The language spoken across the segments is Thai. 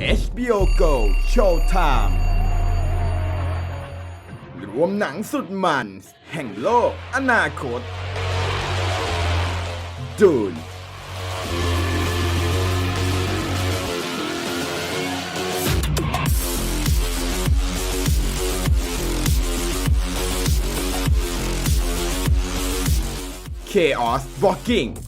HBO Go Showtime รวมหนังสุดมัน แห่งโลกอนาคต ดูน Chaos Walking แมดแม็กซ์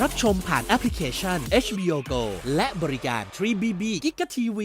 รับชมผ่านแอปพลิเคชัน HBO Go และบริการ 3BB Giga TV